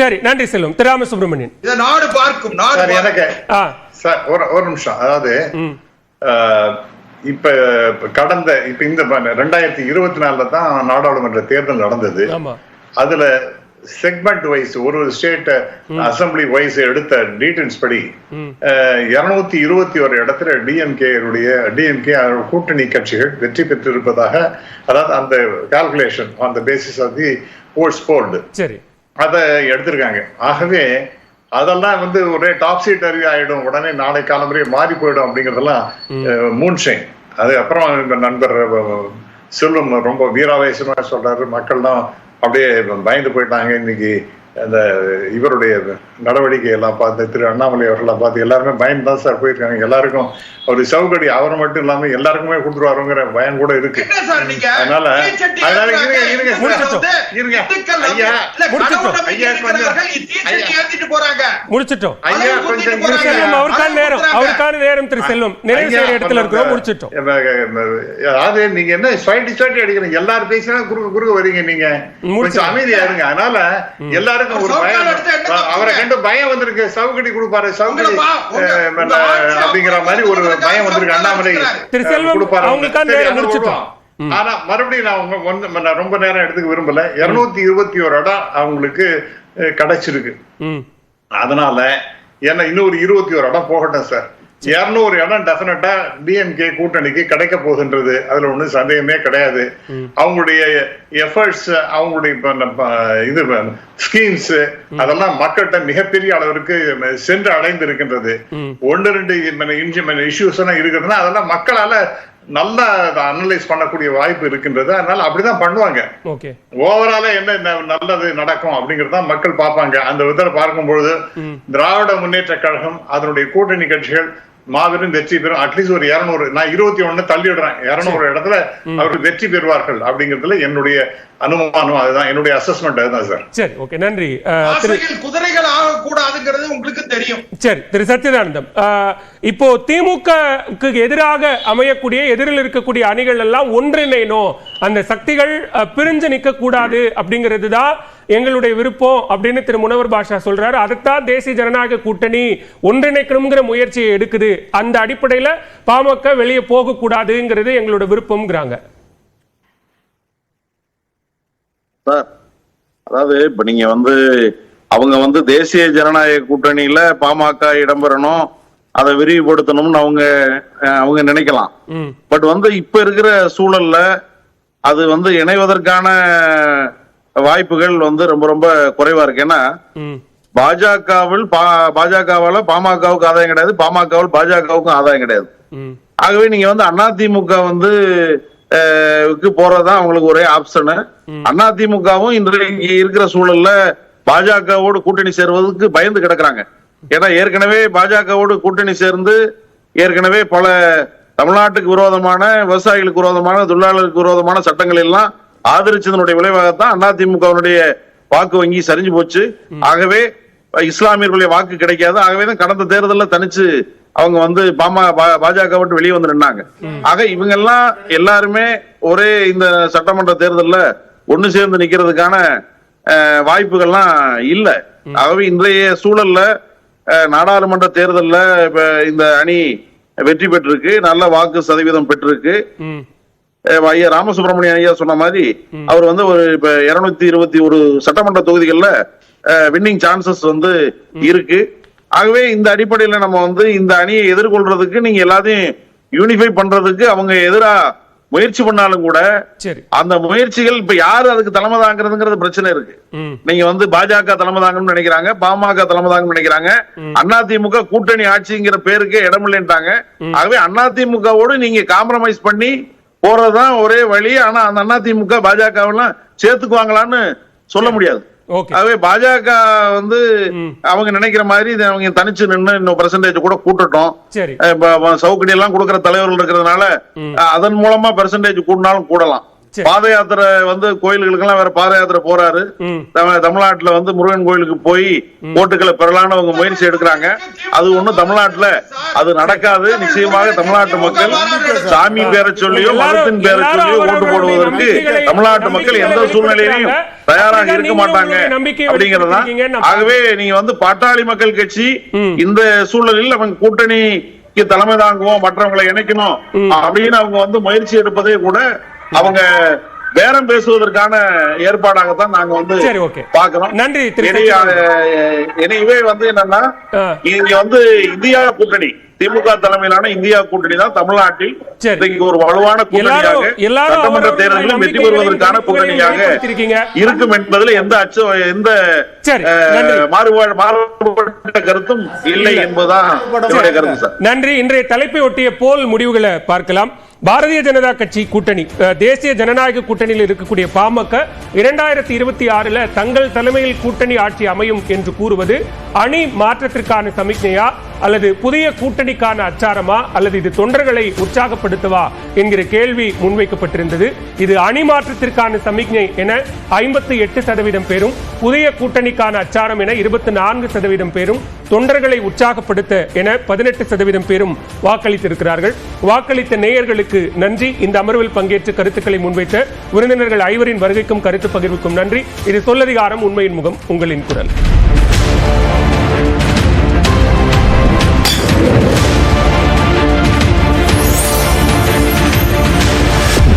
சரி நன்றி செல்வம். திரு ராமசுப்ரமணியன். இதை நாடு பார்க்கும் நாடு. எனக்கு சார் ஒரு ஒரு நிமிஷம். அதாவது இப்ப கடந்த இப்ப இந்த ரெண்டாயிரத்தி இருபத்தி நாலுல தான் நாடாளுமன்ற தேர்தல் நடந்தது. ஆமா. அதுல செக்மெண்ட் வைஸ் ஒரு ஒரு ஸ்டேட் அசம்பிளி வைஸ் எடுத்த டீட்டெயில்ஸ் படி. இருநூத்தி இருபத்தி ஒரு இடத்துல டிஎம்கே டிஎம்கே கூட்டணி கட்சிகள் வெற்றி பெற்றிருப்பதாக அதாவது அந்த கால்குலேஷன் அந்த basis of the votes polled சரி. அதை எடுத்திருக்காங்க. ஆகவே அதெல்லாம் வந்து ஒரே டாப் சீட் அறிவு ஆயிடும். உடனே நாளை காலம்பரையே மாறி போயிடும் அப்படிங்கறதெல்லாம் மூன்ஷைன் அது அப்புறம் இந்த நண்பர் செல்வம் ரொம்ப வீராவேசமா சொல்றாரு. மக்கள்லாம் அப்படியே பயந்து போயிட்டாங்க. இன்னைக்கு அந்த இவருடைய நடவடிக்கை எல்லாம் பார்த்து திரு அண்ணாமலை அவர்களெல்லாம் பார்த்து எல்லாருமே பயந்து தான் சார் போயிருக்காங்க எல்லாருக்கும் ஒரு சவுகடி அவர் மட்டும் இல்லாம எல்லாருக்குமே கொடுத்துருவாருங்கிற பயம் கூட இருக்கு அதனால அதனால இருங்க. இருங்க. இருங்க ஐயா ஐயா, கொஞ்சம். முடிச்சிட்டோம். ஐயா கொஞ்சம். அவருக்கான நேரம். அவருக்கான நேரம் திரு செல்வம் நிறைவு செய்யற இடத்துல இருக்கிறோம் முடிச்சிட்டோம். அதாவது நீங்க என்ன ஸ்வைட்டி ஸ்வைட்டி அடிக்கிறீங்க? எல்லாரும் பேசினா குறுக்க குறுக்க வரீங்க நீங்க. கொஞ்சம் அமைதியா இருங்க அதனால எல்லாருக்கும் ஒரு பயம். அவரை? கண்டு பயம் வந்திருக்கு. சவுக்கடி கொடுப்பாரு. சவுக்கடி அப்படிங்கிற மாதிரி ஒரு பயம் வந்திருக்கு. அண்ணாமலை. திரு செல்வம், கொடுப்பாரு. அவங்களுக்கான நேரம் முடிச்சிட்டோம். ஆனா மறுபடியும் நான் உங்க நான் ரொம்ப நேரம் எடுத்துக்க விரும்பல. இருநூத்தி இருபத்தி ஒரு இடம் அவங்களுக்கு கிடைச்சிருக்கு. அதனால ஏன்னா இன்னொரு இருபத்தி ஒரு இடம் போகட்டும் சார் இருநூறு இடம் டெஃபினட்டா டிஎம்கே கூட்டணிக்கு கிடைக்க போகின்றது. அதுல ஒண்ணும் சந்தேகமே கிடையாது. அவங்களுடைய எஃபர்ட்ஸ் அவங்களுடைய இது ஸ்கீம்ஸ் அதெல்லாம் மக்கள்கிட்ட மிகப்பெரிய அளவிற்கு சென்று அடைந்து இருக்கின்றது ஒன்று ரெண்டு இஷ்யூஸ் எல்லாம் இருக்குதுன்னா அதெல்லாம் மக்களால நல்லா அனலைஸ் பண்ணக்கூடிய வாய்ப்பு இருக்கின்றது. அதனால அப்படிதான் பண்ணுவாங்க. ஓவராலா என்ன நல்லது நடக்கும் அப்படிங்கறத மக்கள் பார்ப்பாங்க. அந்த விதத்தை பார்க்கும்பொழுது திராவிட முன்னேற்ற கழகம் அதனுடைய கூட்டணி கட்சிகள் மாபெரும் வெற்றி பெறும். அட்லீஸ்ட் ஒரு இருநூறு நான் இருபத்தி ஒண்ணு தள்ளிடுறேன் இருநூறு இடத்துல அவர்கள் வெற்றி பெறுவார்கள் அப்படிங்கறதுல என்னுடைய அனுமானம் அதுதான். என்னுடைய அசஸ்மெண்ட் அதுதான் சார் சரி ஓகே நன்றி. குதிரைகள் ஆகக்கூடாதுங்கிறது உங்களுக்கு தெரியும். சரி திரு சத்யதானந்தம் இப்போ திமுகவுக்கு எதிராக அமையக்கூடிய எதிரில் இருக்கக்கூடிய அணிகள் எல்லாம் ஒன்றிணையணும். அந்த சக்திகள் பிரிஞ்சு நிற்க கூடாது அப்படிங்கிறது தான் எங்களுடைய விருப்பம் அப்படின்னு திரு முனவர் பாஷா சொல்றாரு. அதைத்தான் தேசிய ஜனநாயக கூட்டணி ஒன்றிணைக்கணுங்கிற முயற்சியை எடுக்குது. அந்த அடிப்படையில பாமக வெளியே போக கூடாதுங்கிறது எங்களோட விருப்பம்ங்கிறாங்க. அதாவது இப்ப நீங்க வந்து அவங்க வந்து தேசிய ஜனநாயக கூட்டணியில பாமக இடம்பெறணும் அதை விரிவுபடுத்தணும்னு அவங்க அவங்க நினைக்கலாம். பட் வந்து இப்ப இருக்கிற சூழல்ல அது வந்து இணைவதற்கான வாய்ப்புகள் வந்து ரொம்ப ரொம்ப குறைவா இருக்கு. ஏன்னா பாஜகவில் பா- பாஜகவால பாமகவுக்கு ஆதாயம் கிடையாது பாமகவில் பாஜகவுக்கும் ஆதாயம் கிடையாது. ஆகவே நீங்க வந்து அதிமுக வந்து போறதுதான் அவங்களுக்கு ஒரே ஆப்ஷனு அதிமுகவும் இன்றைக்கு இருக்கிற சூழல்ல பாஜகவோடு கூட்டணி சேர்வதற்கு பயந்து கிடக்குறாங்க. ஏன்னா ஏற்கனவே பாஜகவோடு கூட்டணி சேர்ந்து ஏற்கனவே பல தமிழ்நாட்டுக்கு விரோதமான விவசாயிகளுக்கு விரோதமான தொழிலாளர்களுக்கு விரோதமான சட்டங்கள் எல்லாம் ஆதரிச்சதனுடைய விளைவாகத்தான் அதிமுகவினுடைய வாக்கு வங்கி சரிஞ்சு போச்சு. ஆகவே இஸ்லாமியர்களுடைய வாக்கு கிடைக்காது. ஆகவே தான் கடந்த தேர்தலில் தனிச்சு அவங்க வந்து பாமா பா- பாஜக விட்டு வெளியே வந்து நின்னாங்க. ஆக இவங்க எல்லாம் எல்லாருமே ஒரே இந்த சட்டமன்ற தேர்தல்ல ஒண்ணு சேர்ந்து நிக்கிறதுக்கான வாய்ப்புகள்லாம் இல்ல. ஆகவே இன்றைய சூழல்ல நாடாளுமன்ற தேர்தல்ல இப்ப இந்த அணி வெற்றி பெற்றிருக்கு. நல்ல வாக்கு சதவீதம் பெற்றிருக்கு. ஐயா ராமசுப்ரமணியன் ஐயா சொன்ன மாதிரி அவர் வந்து ஒரு இப்ப இருநூத்தி இருபத்தி ஒரு சட்டமன்ற தொகுதிகள்ல வின்னிங் சான்சஸ் வந்து இருக்கு. ஆகவே இந்த அடிப்படையில நம்ம வந்து இந்த அணியை எதிர்கொள்றதுக்கு நீங்க எல்லாத்தையும் யூனிஃபை பண்றதுக்கு அவங்க எதிரா முயற்சி பண்ணாலும் கூட அந்த முயற்சிகள் இப்ப யாரு அதுக்கு தலைமை தாங்கிறதுங்கிறது பிரச்சனை இருக்கு. நீங்க வந்து பாஜக தலைமை தாங்கணும்னு நினைக்கிறாங்க பாமக தலைமை தாங்கணும்னு நினைக்கிறாங்க அதிமுக கூட்டணி ஆட்சிங்கிற பேருக்கே இடமில்லைன்ட்டாங்க. ஆகவே அதிமுகவோடு நீங்க காம்ப்ரமைஸ் பண்ணி போறதுதான் ஒரே வழி. ஆனா அந்த அதிமுக பாஜகவெல்லாம் சேர்த்துக்குவாங்களான்னு சொல்ல முடியாது. ஆகவே பாஜக வந்து அவங்க நினைக்கிற மாதிரி இதை அவங்க தனிச்சு நின்னு இன்னும் பெர்சன்டேஜ் கூட கூட்டட்டும். சவுக்கடி எல்லாம் கொடுக்கிற தலைவர்கள் இருக்கிறதுனால அதன் மூலமா பெர்சன்டேஜ் கூடினாலும் கூடலாம். பாத யாத்திரை வந்து கோயில்களுக்கு எல்லாம் வேற பாத யாத்திரை போறாரு. தமிழ்நாட்டுல வந்து முருகன் கோயிலுக்கு போய் ஓட்டுகளை பெறலான்னு அவங்க முயற்சி எடுக்கிறாங்க. அது ஒண்ணும் தமிழ்நாட்டுல அது நடக்காது. நிச்சயமாக தமிழ்நாட்டு மக்கள் சாமி பேரை சொல்லியோ மதத்தின் பேரை சொல்லியோ ஓட்டு போடுவதற்கு தமிழ்நாட்டு மக்கள் எந்த சூழ்நிலையிலையும். தயாராக இருக்க மாட்டாங்க நான் ஆகவே நீங்க வந்து பாட்டாளி மக்கள் கட்சி இந்த சூழலில் அவங்க கூட்டணிக்கு தலைமை தாங்குவோம் மற்றவங்களை இணைக்கணும் அப்படின்னு அவங்க வந்து முயற்சி எடுப்பதே கூட அவங்க பேரம் பேசுவதற்கான ஏற்பாடாகத்தான் நாங்க வந்து சரி. பாக்குறோம் நன்றி, எனவே வந்து என்னன்னா. இங்க வந்து இந்தியா கூட்டணி திமுக தலைமையிலான இந்தியா கூட்டணி தான் தமிழ்நாட்டில். இன்றைக்கு ஒரு வலுவான கூட்டணியாக சட்டமன்ற தேர்தலில் வெற்றி பெறுவதற்கான கூட்டணியாக. இருக்கும் என்பதில் எந்த அச்சம் எந்த. மாறுபாடு மாறுபட்ட கருத்தும் இல்லை என்பதுதான் கருத்து சார் நன்றி இன்றைய தலைப்பை ஒட்டிய போல் முடிவுகளை பார்க்கலாம் பாரதிய ஜனதா கட்சி கூட்டணி தேசிய ஜனநாயக கூட்டணியில் இருக்கக்கூடிய பாமக இரண்டாயிரத்தி இருபத்தி ஆறுல தங்கள் தலைமையில் கூட்டணி ஆட்சி அமையும் என்று கூறுவது அணி மாற்றத்திற்கான சமிக்ஞையா? அல்லது புதிய கூட்டணிக்கான அச்சாரமா? அல்லது இது தொண்டர்களை உற்சாகப்படுத்தவா? என்கிற கேள்வி முன்வைக்கப்பட்டிருந்தது. இது அணி மாற்றத்திற்கான சமிக்ஞை என ஐம்பத்தி எட்டு சதவீதம் பேரும் புதிய கூட்டணிக்கான அச்சாரம் என இருபத்தி நான்கு சதவீதம் பேரும் தொண்டர்களை உற்சாகப்படுத்த என பதினெட்டு சதவீதம் பேரும் வாக்களித்திருக்கிறார்கள். வாக்களித்த நேயர்களுக்கு நன்றி. இந்த அமர்வில் பங்கேற்று கருத்துக்களை முன்வைத்த விருந்தினர்கள் ஐவரின் வருகைக்கும் கருத்து பகிர்வுக்கும் நன்றி. இது சொல்லதிகாரம் உண்மையின் முகம் உங்களின் குரல்.